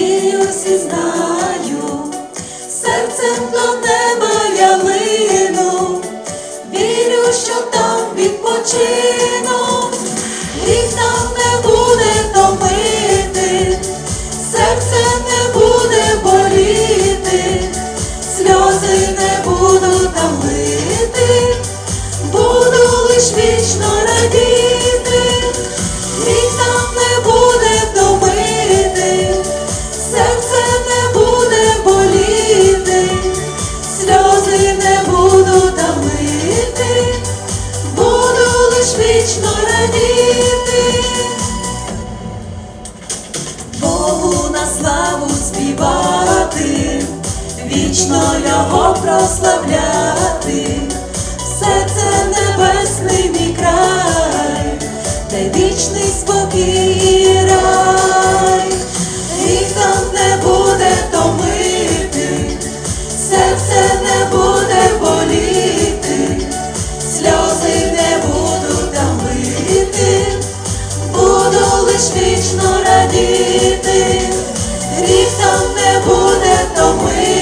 надіюсь і знаю, серцем до неба я лину, вірю, що там відпочину, гріх не буде томити, серце не буде боліти, сльози не буду там лити, буду лиш вічно радіти, вічно радіти. Богу на славу співати, вічно його прославляти, все це небесний мій край, де вічний спокій буду лиш вічно радіти, гріх там не буде томити,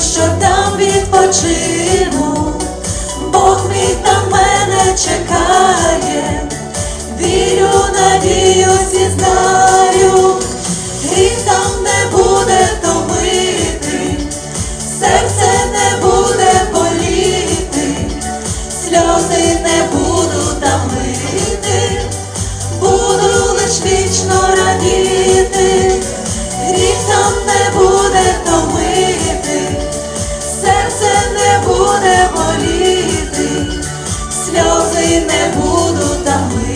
що там відпочину, Бог мій там мене чекає. сльози не буду там.